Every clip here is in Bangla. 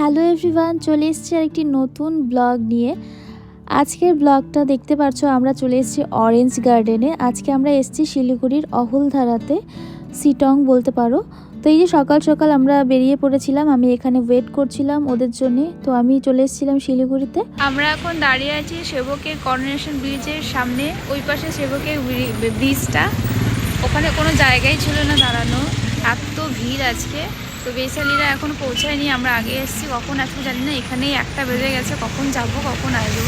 হ্যালো এভরিওয়ান, চলে এসেছি আর একটি নতুন ব্লগ নিয়ে। আজকের ব্লগটা দেখতে পাচ্ছ আমরা চলে এসেছি অরেঞ্জ গার্ডেনে আজকে আমরা এসেছি শিলিগুড়ির অহলধারাতে সিটং বলতে পারো। তো এই যে সকাল সকাল আমরা বেরিয়ে পড়েছিলাম, আমি এখানে ওয়েট করছিলাম ওদের জন্যে। তো আমি চলে এসেছিলাম শিলিগুড়িতে। আমরা এখন দাঁড়িয়ে আছি সেবকের করোনেশন ব্রিজের সামনে, ওই পাশে সেবকের ব্রিজটা ওখানে কোনো জায়গাই ছিল না দাঁড়ানো এত ভিড় আজকে। তো বেসালিরা এখন পৌঁছায়নি, আমরা আগে এসেছি, কখন আসব জানি না, এখানেই একটা বেজে গেছে, কখন যাব, কখন আসব,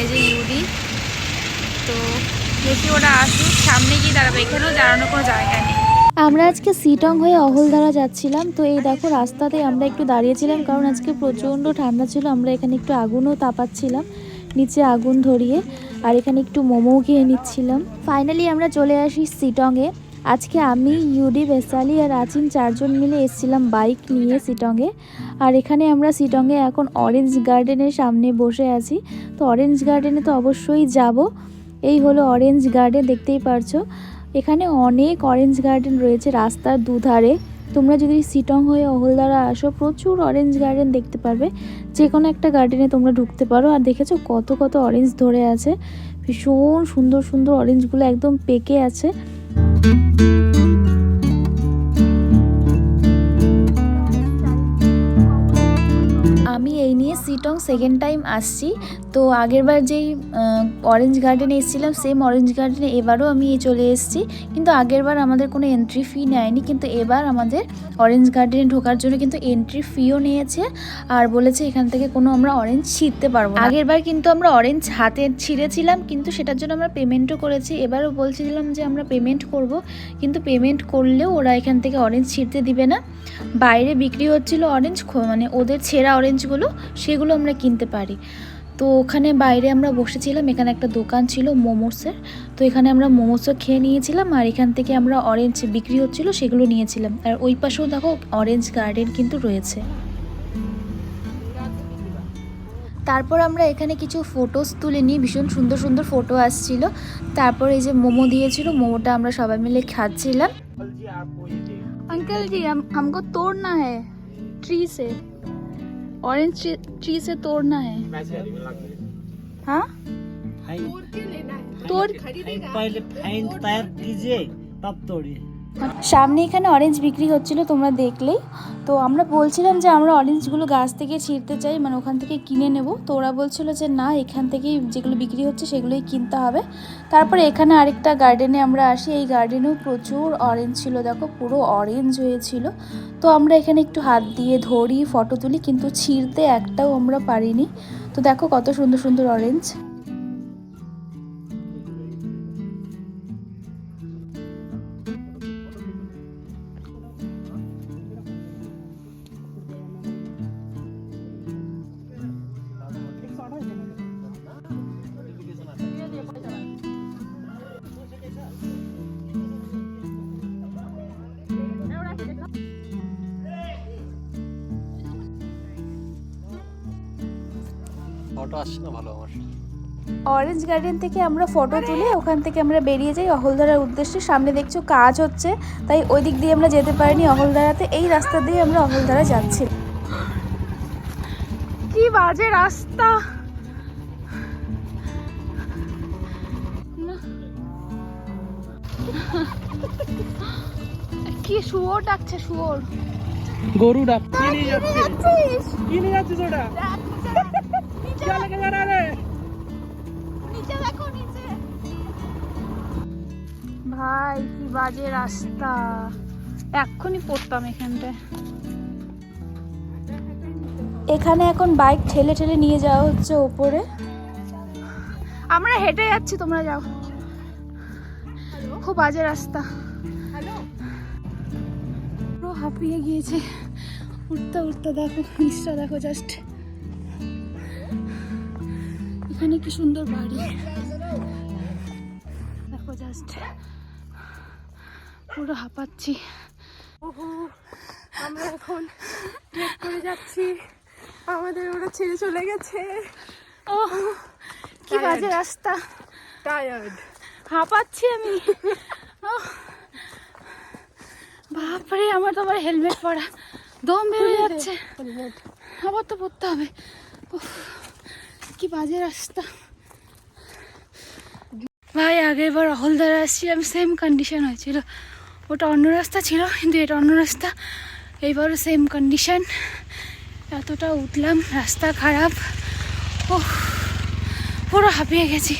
এই যে ইউডি তো দেখি ওরা আসুক, সামনে গিয়ে দাঁড়াবো, এখানেও দাঁড়ানোর কোনো জায়গা নেই। আমরা আজকে সিটং হয়ে অহলধারা যাচ্ছিলাম, তো এই দেখো রাস্তাতে আমরা একটু দাঁড়িয়েছিলাম, কারণ আজকে প্রচণ্ড ঠান্ডা ছিল, আমরা এখানে একটু আগুনও তাপাচ্ছিলাম, নিচে আগুন ধরিয়ে, আর এখানে একটু মোমো খেয়ে নিচ্ছিলাম। ফাইনালি আমরা চলে আসি সিটংয়ে। আজকে আমি, ইউডি বেসালি আর আচিন চারজন মিলে এসেছিলাম বাইক নিয়ে সিটংয়ে। আর এখানে আমরা সিটংয়ে এখন অরেঞ্জ গার্ডেনের সামনে বসে আছি। তো অরেঞ্জ গার্ডেনে তো অবশ্যই যাব। এই হলো অরেঞ্জ গার্ডেন, দেখতেই পারছ। এখানে অনেক অরেঞ্জ গার্ডেন রয়েছে রাস্তার দুধারে। তোমরা যদি সিটং হয়ে অহলদারা আসো, প্রচুর অরেঞ্জ গার্ডেন দেখতে পারবে। যে কোনো একটা গার্ডেনে তোমরা ঢুকতে পারো। আর দেখেছ কত কত অরেঞ্জ ধরে আছে? ভীষণ সুন্দর সুন্দর অরেঞ্জগুলো একদম পেকে আছে। thank you আমি এই নিয়ে সিটং সেকেন্ড টাইম আসছি। তো আগেরবার যেই অরেঞ্জ গার্ডেনে এসেছিলাম সেম অরেঞ্জ গার্ডেনে এবারও আমি চলে এসেছি। কিন্তু আগেরবার আমাদের কোনো এন্ট্রি ফি নেয়নি, কিন্তু এবার আমাদের অরেঞ্জ গার্ডেনে ঢোকার জন্য কিন্তু এন্ট্রি ফিও নিয়েছে। আর বলেছে এখান থেকে কোনো আমরা অরেঞ্জ ছিঁড়তে পারব আগেরবার কিন্তু আমরা অরেঞ্জ হাতে ছিঁড়েছিলাম, কিন্তু সেটার জন্য আমরা পেমেন্টও করেছি। এবারও বলছিলাম যে আমরা পেমেন্ট করব, কিন্তু পেমেন্ট করলেও ওরা এখান থেকে অরেঞ্জ ছিঁড়তে দিবে না। বাইরে বিক্রি হচ্ছিল অরেঞ্জ মানে ওদের ছেঁড়া জিনিসগুলো, সেগুলো আমরা কিনতে পারি। তো ওখানে বাইরে আমরা বসেছিলাম, এখানে একটা দোকান ছিল মোমোসের। তো এখানে আমরা মোমোসও খেয়ে নিয়েছিলাম আর এখান থেকে আমরা অরেঞ্জ বিক্রি হচ্ছিল, সেগুলো নিয়েছিলাম। আর ওই পাশেও দেখো অরেঞ্জ গার্ডেন কিন্তু রয়েছে। তারপর আমরা এখানে কিছু ফটোস তুলে নিই, ভীষণ সুন্দর সুন্দর ফটো আসছিল। তারপর এই যে মোমো দিয়েছিল, মোমোটা আমরা সবাই মিলে খাচ্ছিলাম। আঙ্কেল জি তোর না হ্যাঁ ট্রিসে ऑरेंज ट्री से तोड़ना है। हाँ? तोड़ पहले फाइन तैयार कीजिए तब तोड़िए। সামনে এখানে অরেঞ্জ বিক্রি হচ্ছিল, তোমরা দেখলেই তো আমরা বলছিলাম যে আমরা অরেঞ্জগুলো গাছ থেকে ছিঁড়তে চাই মানে ওখান থেকে কিনে নেব। তো ওরা বলছিল যে না, এখান থেকেই যেগুলো বিক্রি হচ্ছে সেগুলোই কিনতে হবে। তারপরে এখানে আরেকটা গার্ডেনে আমরা আসি, এই গার্ডেনেও প্রচুর অরেঞ্জ ছিল, দেখো পুরো অরেঞ্জ হয়েছিল। তো আমরা এখানে একটু হাত দিয়ে ধরি ফটো তুলি, কিন্তু ছিঁড়তে একটাও আমরা পারিনি। তো দেখো কত সুন্দর সুন্দর অরেঞ্জ ফটো আসছে না ভালো আমার। অরেঞ্জ গার্ডেন থেকে আমরা ফটো তুলে ওখান থেকে আমরা বেরিয়ে যাই অহলধারার উদ্দেশ্যে। সামনে দেখছ কাজ হচ্ছে তাই ওই দিক দিয়ে আমরা যেতে পারিনি অহলধারাতে। এই রাস্তা দিয়ে আমরা অহলধারা যাচ্ছি। কি বাজে রাস্তা! কি শুয়োর ডাকছে শুয়োর? গরু ডাকছে কি নিয়ে ওটা? ভাই কি বাজে রাস্তা। এক্ষুনি পড়তাম এখানটায়। এখানে এখন বাইক ঠেলে ঠেলে নিয়ে যাওয়া হচ্ছে ওপরে। আমরা হেঁটে যাচ্ছি তোমরা যাও। খুব বাজে রাস্তা। হাঁপিয়ে গিয়েছে। উঠতে উঠতে দেখো নিচটা দেখো জাস্ট এখানে কি সুন্দর বাড়ি। দেখো জাস্ট পুরো হাঁপাচ্ছি। আমরা এখন ট্রেক করে যাচ্ছি। আমাদের ওরা ছেড়ে চলে গেছে। ও কি বাজে রাস্তা। টায়ার্ড হাঁপাচ্ছি আমি। ওহ, বাপরে, আমার তো আবার হেলমেট পরা। দম বেরিয়ে যাচ্ছে। আবার তো পড়তে হবে। কি বাজে রাস্তা। ভাই, আগের বার হলদার আসছিলাম সেম কন্ডিশন হয়েছিল। ওটা অন্য রাস্তা ছিল, কিন্তু এটা অন্য রাস্তা। এইবারও সেম কন্ডিশন এতটা উঠলাম, রাস্তা খারাপ। ও পুরো হাঁপিয়ে গেছি।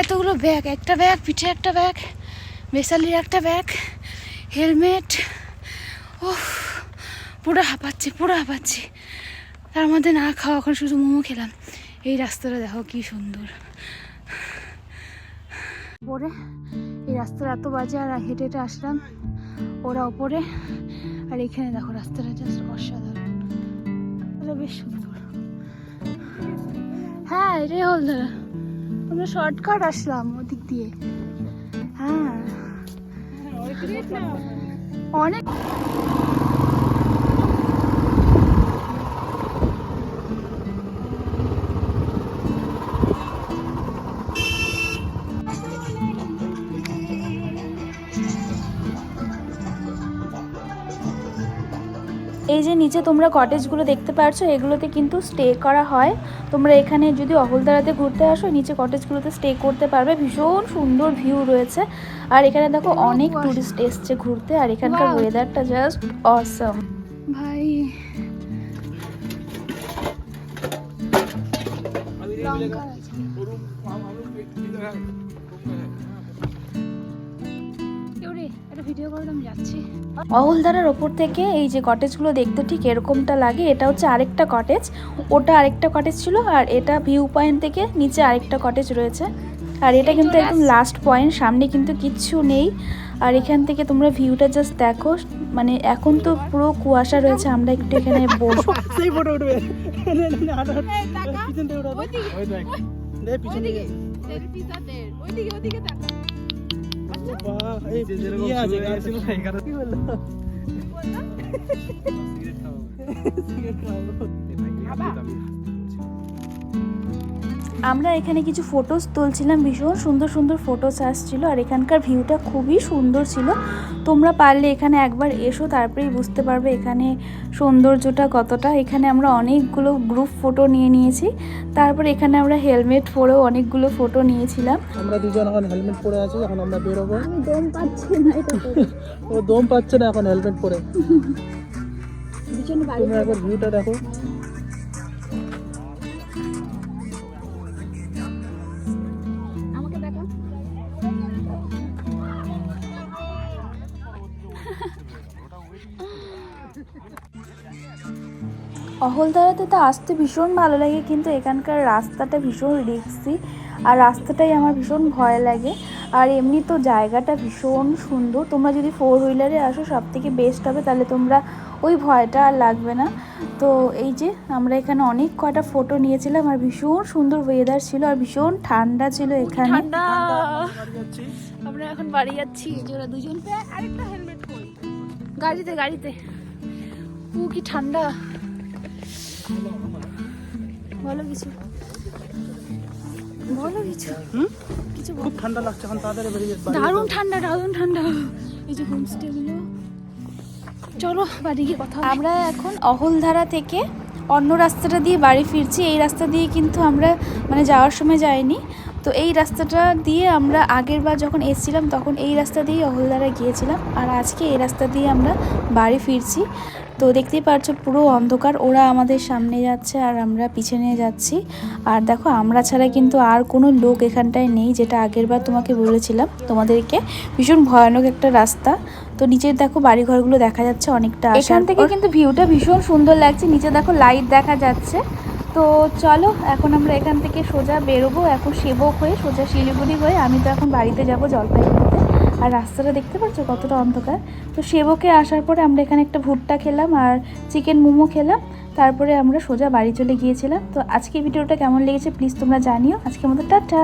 এতগুলো ব্যাগ একটা ব্যাগ পিঠে একটা ব্যাগ বেসালির একটা ব্যাগ হেলমেট। ও পুরো হাঁপাচ্ছি পুরো হাঁপাচ্ছি। তার মধ্যে না খাওয়া এখন শুধু মোমো খেলাম। এই রাস্তাটা দেখো কি সুন্দর। ওপরে এই রাস্তার এত বাজে আর হেঁটে হেঁটে আসলাম। ওরা ওপরে আর এখানে দেখো রাস্তাটা জাস্ট অসাধারণ। বেশ সুন্দর। হ্যাঁ এটাই হলদারা আমরা শর্টকাট আসলাম ওদিক দিয়ে। হ্যাঁ। অনেক এই যে নিচে তোমরা কটেজগুলো দেখতে পারছ এগুলোতে কিন্তু স্টে করা হয়। তোমরা এখানে যদি অহলদারাতে ঘুরতে আসো নিচে কটেজগুলোতে স্টে করতে পারবে। ভীষণ সুন্দর ভিউ রয়েছে। আর এখানে দেখো অনেক টুরিস্ট এসছে ঘুরতে আর এখানকার. ওয়েদারটা জাস্ট অসম ভাই ভিডিও করে আমি যাচ্ছি। অহলদারার ওপর থেকে এই যে কটেজগুলো দেখতে ঠিক এরকমটা লাগে। এটা হচ্ছে আরেকটা কটেজ ওটা আরেকটা কটেজ ছিল আর এটা ভিউ পয়েন্ট থেকে নিচে আরেকটা কটেজ রয়েছে। আর এটা কিন্তু একদম লাস্ট পয়েন্ট সামনে কিন্তু কিচ্ছু নেই। আর এখান থেকে তোমরা ভিউটা জাস্ট দেখো। মানে এখন তো পুরো কুয়াশা রয়েছে আমরা একটু এখানে বসবো। পিছন থেকে উঠাও তো। ওই দেখ। দে, পিছন থেকে। ওইদিকে ওইদিকে তাকা বাহ, এই ইয়ে আমরা এখানে কিছু ফটোস তুলছিলাম ভীষণ সুন্দর সুন্দর ফটোস আসছিল আর এখানকার ভিউটা খুবই সুন্দর ছিল। তোমরা পারলে এখানে একবার এসো তারপরেই বুঝতে পারবে এখানে সৌন্দর্যটা কতটা। এখানে আমরা অনেকগুলো গ্রুপ ফটো নিয়ে নিয়েছি। তারপর এখানে আমরা হেলমেট পরেও অনেকগুলো ফটো নিয়েছিলাম। আমরা দুজন এখন হেলমেট পরে আছি এখন আমরা বেরোবো। দম পাচ্ছি না এটা ও দম পাচ্ছে না এখন হেলমেট পরে। তোমরা একবার ভিউটা দেখো। অহলদারাতে তো আসতে ভীষণ ভালো লাগে কিন্তু এখানকার রাস্তাটা ভীষণ রিক্সি আর রাস্তাটাই আমার ভীষণ ভয় লাগে। আর এমনি তো জায়গাটা ভীষণ সুন্দর। তোমরা যদি ফোর হুইলারে আসো সব থেকে বেস্ট হবে তাহলে তোমরা ওই ভয়টা আর লাগবে না। তো এই যে আমরা এখানে অনেক কয়টা ফটো নিয়েছিলাম আর ভীষণ সুন্দর ওয়েদার ছিল আর ভীষণ ঠান্ডা ছিল এখানে। আমরা এখন বাড়ি যাচ্ছি জোড়া দুজন। আরেকটা হেলমেট গাড়িতে গাড়িতে। ও কি ঠান্ডা। বলো কিছু। বলো কিছু। কিছু খুব ঠান্ডা লাগছে এখন তাড়াতাড়ি বেরিয়ে দারুণ ঠান্ডা দারুণ ঠান্ডা। এই যে হোমস্টে গুলো চলো বাড়ি গিয়ে কথা আমরা এখন অহলধারা থেকে অন্য রাস্তাটা দিয়ে বাড়ি ফিরছি। এই রাস্তা দিয়ে কিন্তু আমরা মানে যাওয়ার সময় যাইনি। তো এই রাস্তাটা দিয়ে আমরা আগের বার যখন এসেছিলাম তখন এই রাস্তা দিয়েই অহলধারা গিয়েছিলাম। আর আজকে এই রাস্তা দিয়ে আমরা বাড়ি ফিরছি। তো দেখতেই পারছ পুরো অন্ধকার। ওরা আমাদের সামনে যাচ্ছে আর আমরা পিছনে যাচ্ছি। আর দেখো আমরা ছাড়া কিন্তু আর কোনো লোক এখানটায় নেই যেটা আগের বার তোমাকে বলেছিলাম তোমাদেরকে। ভীষণ ভয়ানক একটা রাস্তা। তো নিচের দেখো বাড়িঘরগুলো দেখা যাচ্ছে অনেকটা এখান থেকে কিন্তু ভিউটা ভীষণ সুন্দর লাগছে। নিচে দেখো লাইট দেখা যাচ্ছে। তো চলো এখন আমরা এখান থেকে সোজা বেরোবো। এখন সেবক হয়ে সোজা শিলিগুড়ি হয়ে আমি তো এখন বাড়িতে যাব জলপাইগুড়িতে আর রাস্তাটা দেখতে পাচ্ছ কতটা অন্ধকার? তো সেবকে আসার পরে আমরা এখানে একটা ভুট্টা খেলাম আর চিকেন মোমো খেলাম। তারপরে আমরা সোজা বাড়ি চলে গিয়েছিলাম। তো আজকে ভিডিওটা কেমন লেগেছে প্লিজ তোমরা জানিও। আজকের মতো টাটা।